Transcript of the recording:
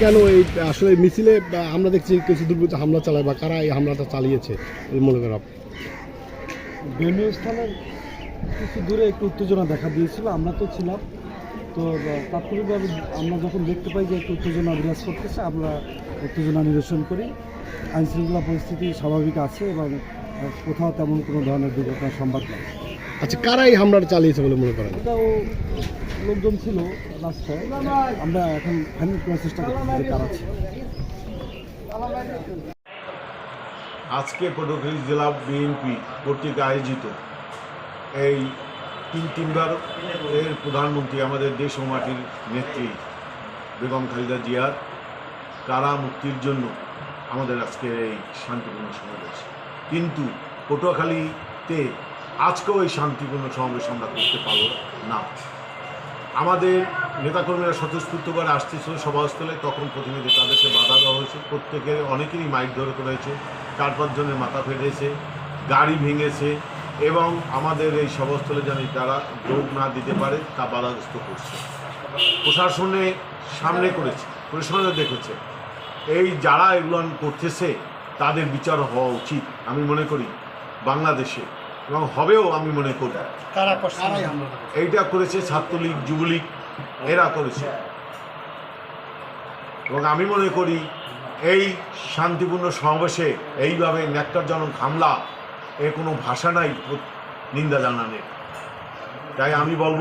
কেন এই আসলে মিছিলে বা আমরা দেখছি কিছু দুর্বৃত্ত হামলা চালায় বা কারা এই হামলাটা চালিয়েছে এই মনে করেন? ভেন্যু স্থানের কিছু দূরে একটু উত্তেজনা দেখা দিয়েছিল আমরা তো ছিলাম। তো তাৎক্ষণিকভাবে আমরা যখন দেখতে পাই যে একটু উত্তেজনা বিরাজ করতেছে আমরা উত্তেজনা নিরসন করি। আইন শৃঙ্খলা পরিস্থিতি স্বাভাবিক আছে এবং কোথাও তেমন কোনো ধরনের দুর্ঘটনার সংবাদ নেই। আচ্ছা কারাই হামলাটা চালিয়েছে বলে মনে করেন? লোকজন ছিল রাস্তায়। আমরা এখন ফাইনাল করার চেষ্টা করছি কারা আজকে পটুয়াখালী জেলা বিএনপি কর্তৃক আয়োজিত এই তিন তিনবার এর প্রধানমন্ত্রী আমাদের দেশ ও মাটির নেত্রী বেগম খালেদা জিয়ার কারা মুক্তির জন্য আমাদের আজকের এই শান্তিপূর্ণ সমাবেশ। কিন্তু পটুয়াখালীতে আজকেও এই শান্তিপূর্ণ সমাবেশ আমরা করতে পারব না। আমাদের নেতাকর্মীরা স্বতঃস্ফূর্ত করে আসতেছিল সভাস্থলে, তখন প্রতিনিধি তাদেরকে বাধা দেওয়া হয়েছে। প্রত্যেকের অনেকেরই মাইক ধরে করেছে চার পাঁচজনের মাথা ফেটেছে, গাড়ি ভেঙেছে এবং আমাদের এই সভাস্থলে যেন তারা যোগ না দিতে পারে, তা বাধাগ্রস্ত করছে। প্রশাসনে সামনে করেছে, প্রশাসনে দেখেছে। এই যারা এগুলো করতেছে, তাদের বিচার হওয়া উচিত। আমি মনে করি বাংলাদেশে এবং হবেও আমি মনে করি। এইটা করেছে ছাত্রলীগ যুবলীগ এরা করেছে। এবং আমি মনে করি এই শান্তিপূর্ণ সমাবেশে এইভাবে ন্যাক্কারজনক হামলা এ কোনো ভাষা নাই নিন্দা জানানোর। তাই আমি বলব